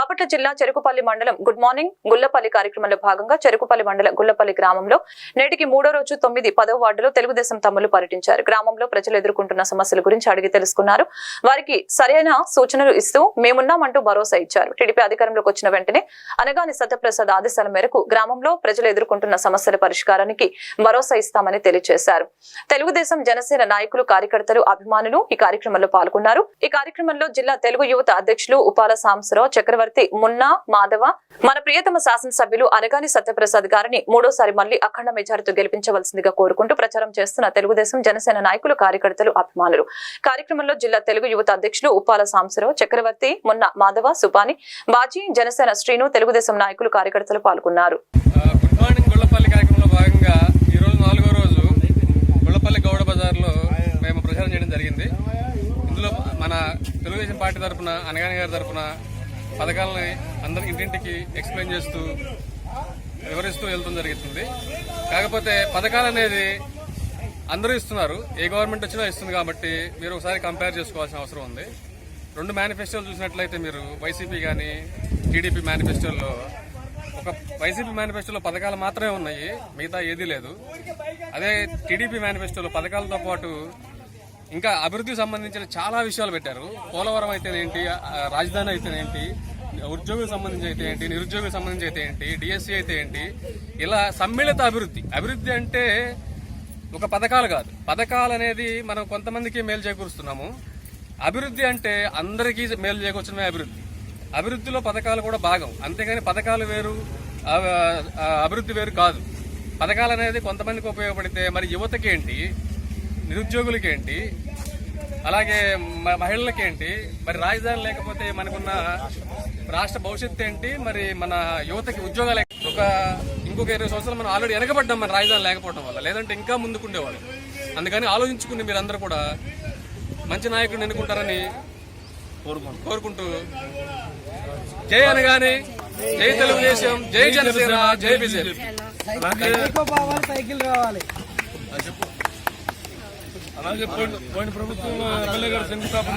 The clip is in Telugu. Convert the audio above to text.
బాపట్ల జిల్లా చెరుకుపల్లి మండలం గుడ్ మార్నింగ్ గుల్లపల్లి కార్యక్రమంలో భాగంగా చెరుకుపల్లి మండలం గుల్లపల్లి గ్రామంలో నేటికి మూడో రోజు తొమ్మిది పదవ వార్డులో తెలుగుదేశం తమ్ములు పర్యటించారు. గ్రామంలో ప్రజలు ఎదుర్కొంటున్న సమస్యల గురించి అడిగి తెలుసుకున్నారు. వారికి సరైన సూచనలు ఇస్తూ మేమున్నామంటూ భరోసా ఇచ్చారు. టీడీపీ అధికారంలోకి వచ్చిన వెంటనే అనగాని సత్యప్రసాద్ ఆదేశాల మేరకు గ్రామంలో ప్రజలు ఎదుర్కొంటున్న సమస్యల పరిష్కారానికి భరోసా ఇస్తామని తెలియజేశారు. తెలుగుదేశం జనసేన నాయకులు కార్యకర్తలు అభిమానులు ఈ కార్యక్రమంలో పాల్గొన్నారు. ఈ కార్యక్రమంలో జిల్లా తెలుగు యువత అధ్యక్షులు ఉపాల సాంసరావు చక్రవర్తి మున్నా మాధవ మన ప్రియతమ శాసనసభ్యులు అనగాని సత్యప్రసాద్ గారిని మూడోసారి మళ్ళీ అఖండ మెజారిటీతో గెలిపించవలసిందిగా కోరుకుంటూ ప్రచారం చేస్తున్న తెలుగుదేశం జనసేన నాయకులు కార్యకర్తలు అభిమానులు. కార్యక్రమంలో జిల్లా తెలుగు యువత అధ్యక్షులు ఉప్పాల సాంబశివరావు చక్రవర్తి మున్నా మాధవ సుపాని బాజీ జనసేన శ్రీను తెలుగుదేశం నాయకులు కార్యకర్తలు పాల్గొన్నారు. గౌడ బజార్లో మేము ప్రచారం చేయడం జరిగింది. ఇందులో మన తెలుగుదేశం పార్టీ తరఫున అనగాని గారి తరఫున పథకాలని అందరి ఇంటింటికి ఎక్స్ప్లెయిన్ చేస్తూ వివరిస్తూ వెళ్తూ జరుగుతుంది. కాకపోతే పథకాలు అనేది అందరూ ఇస్తున్నారు. ఏ గవర్నమెంట్ వచ్చినా ఇస్తుంది కాబట్టి మీరు ఒకసారి కంపేర్ చేసుకోవాల్సిన అవసరం ఉంది. రెండు మేనిఫెస్టోలు చూసినట్లయితే మీరు వైసీపీ కానీ టీడీపీ మేనిఫెస్టోల్లో ఒక వైసీపీ మేనిఫెస్టోలో పథకాలు మాత్రమే ఉన్నాయి. మిగతా ఏదీ లేదు. అదే టీడీపీ మేనిఫెస్టోలో పథకాలతో పాటు ఇంకా అభివృద్ధికి సంబంధించిన చాలా విషయాలు పెట్టారు. పోలవరం అయితేనేంటి ఏంటి రాజధాని అయితేనేంటి ఉద్యోగులకు సంబంధించి అయితే ఏంటి నిరుద్యోగులకు సంబంధించి అయితే ఏంటి డిఎస్సీ అయితే ఏంటి ఇలా సమ్మిళిత అభివృద్ధి. అభివృద్ధి అంటే ఒక పథకాలు కాదు. పథకాలు అనేది మనం కొంతమందికి మేలు చేకూరుస్తున్నాము. అభివృద్ధి అంటే అందరికీ మేలు చేకూర్చడమే అభివృద్ధి. అభివృద్ధిలో పథకాలు కూడా భాగం. అంతేగాని పథకాలు వేరు అభివృద్ధి వేరు కాదు. పథకాలు అనేది కొంతమందికి ఉపయోగపడితే మరి యువతకి ఏంటి నిరుద్యోగులకి ఏంటి అలాగే మ- మహిళలకి ఏంటి మరి రాజధాని లేకపోతే మనకున్న రాష్ట్ర భవిష్యత్తు ఏంటి మరి మన యువతకి ఉద్యోగాలు ఒక ఇంకొక ఇరవై సంవత్సరాలు మనం ఆల్రెడీ వెనకబడ్డాం మన రాజధాని లేకపోవడం వల్ల లేదంటే ఇంకా ముందుకుండేవాళ్ళు. అందుకని ఆలోచించుకుని మీరందరూ కూడా మంచి నాయకుడిని ఎన్నుకుంటారని కోరుకుంటూ జై అనగానే జై తెలుగుదేశం జై జనసేన జై బీజేపీ. సైకిల్ రావాలి అలాగే పోయిన ప్రభుత్వం ఎమ్మెల్యే గారు శంకుస్థాపన